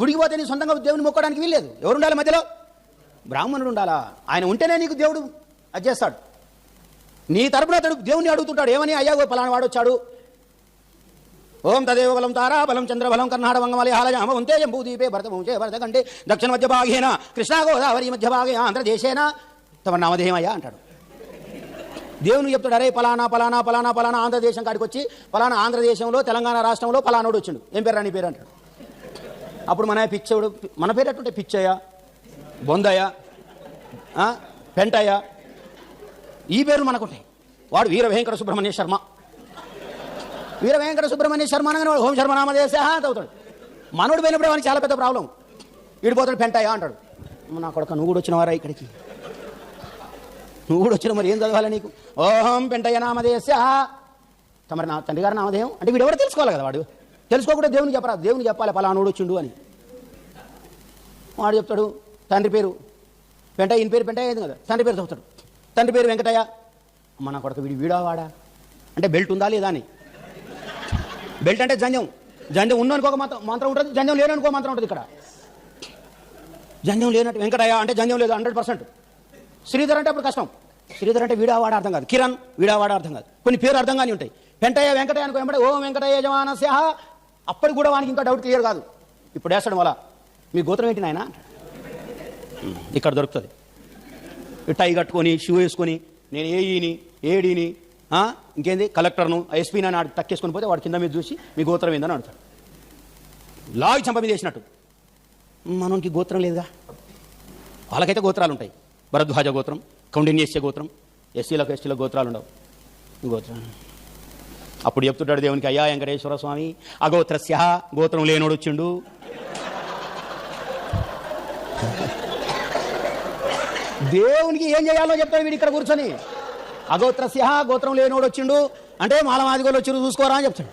గుడికి పోతే నీ సొంతంగా దేవుని మొక్కడానికి వీల్లేదు. ఎవరు ఉండాలి మధ్యలో? బ్రాహ్మణుడు ఉండాలా? ఆయన ఉంటేనే నీకు దేవుడు అది చేస్తాడు. నీ తరపున అతడు దేవుని అడుగుతుంటాడు. ఏమని? అయ్యాగో పలాన పలానా వాడు వచ్చాడు. ఓం తదేవ బలం తారా బలం చంద్రబలం కర్ణాడ వంగమలి హాలజామ ఉంతే జంబూదీపే భరత వంశే భరత కంటే దక్షిణ మధ్య భాగేన కృష్ణా గోదావరి మధ్య భాగే ఆంధ్రదేశేన తమ నామధేయమయ్యా అంటాడు. దేవుని చెప్తాడు అరే పలానా పలానా పలానా పలానా ఆంధ్రదేశం కాడికి వచ్చి పలానా ఆంధ్రదేశంలో తెలంగాణ రాష్ట్రంలో పలానోడు వచ్చిండు. ఏం పేరు నీ పేరు అంటాడు. అప్పుడు మన పిచ్చోడు. మన పేరు ఎట్టుంటే పిచ్చయ్య? బొందయ్య? ఆ, పెంటయ్య? ఈ పేర్లు మనకుంటాయి. వాడు వీర వెంకట సుబ్రహ్మణ్య శర్మ. వీర వెంకట సుబ్రహ్మణ్య శర్మ అనగానే వాడు హోం శర్మ నామదేశ అవుతాడు మనోడు పోయినప్పుడు వాడికి చాలా పెద్ద ప్రాబ్లం. వీడిపోతాడు పెంటయ్య అంటాడు. నా కొడుక నువ్వు కూడా వచ్చినవారా ఇక్కడికి? నువ్వు కూడా వచ్చిన మరి ఏం చదవాలి నీకు? ఓహం పెంటయ్య నామదేశ తమరి నా తండ్రి గారి నామధేయం? అంటే వీడు ఎవరు తెలుసుకోవాలి కదా వాడు? తెలుసుకోకుండా దేవుని చెప్పరా? దేవుని చెప్పాలి? పలానోడు వచ్చిండు అని. వాడు చెప్తాడు తండ్రి పేరు పెంటయ్య ఈయన పేరు పెంటయ్య అయింది కదా తండ్రి పేరు చెప్తాడు తండ్రి పేరు వెంకటయ్య. మన కొడుకు వీడి వీడా వాడా? అంటే బెల్ట్ ఉందా లేదా అని. బెల్ట్ అంటే జంజం జంజం ఉన్నోనికి మంత్రం మంత్రం ఉంటుంది జంజం లేననుకో మంత్రం ఉంటుంది ఇక్కడ. జంజం లేనట్టు వెంకటయ్య అంటే జంజం లేదు హండ్రెడ్ పర్సెంట్. శ్రీధర్ అంటే అప్పుడు కష్టం. శ్రీధర్ అంటే వీడావాడ అర్థం కాదు. కిరణ్ వీడావాడ అర్థం కాదు. కొన్ని పేరు అర్థం కానీ ఉంటాయి. పెంటయ్య వెంకటయ్య అనుకో వెంబడే ఓం వెంకటయ్య యజమానస్య. అప్పటికి కూడా వానికి ఇంకా డౌట్ క్లియర్ కాదు. ఇప్పుడు వేస్తాడు వల్ల మీ గోత్రం ఏంటి నాయన? ఇక్కడ దొరుకుతుంది. టై కట్టుకొని షూ వేసుకొని నేను ఏఈని ఏడీని ఇంకేంది? కలెక్టర్ను ఎస్పీని అని ఆడు టక్కేసుకొని పోతే వాడు కింద మీద చూసి మీ గోత్రం ఏందని అడుగుతాడు. లాగి చంప మీద వేసినట్టు. మనకి గోత్రం లేదుగా? వాళ్ళకైతే గోత్రాలు ఉంటాయి. భరద్వాజ గోత్రం కౌండిన్యస్య గోత్రం ఎస్సీలకు ఎస్టీలకు గోత్రాలు ఉండవు. గోత్రం. అప్పుడు చెప్తుంటాడు దేవునికి అయ్యా వెంకటేశ్వర స్వామి అగోత్రస్య గోత్రం లేనోడు వచ్చిండు. దేవునికి ఏం చేయాలో చెప్తాడు వీడు ఇక్కడ కూర్చొని. అగోత్రస్య గోత్రం లేనోడు వచ్చిండు. అంటే మాలమాదిగోళ్ళు వచ్చి చూసుకోరా అని చెప్తాడు.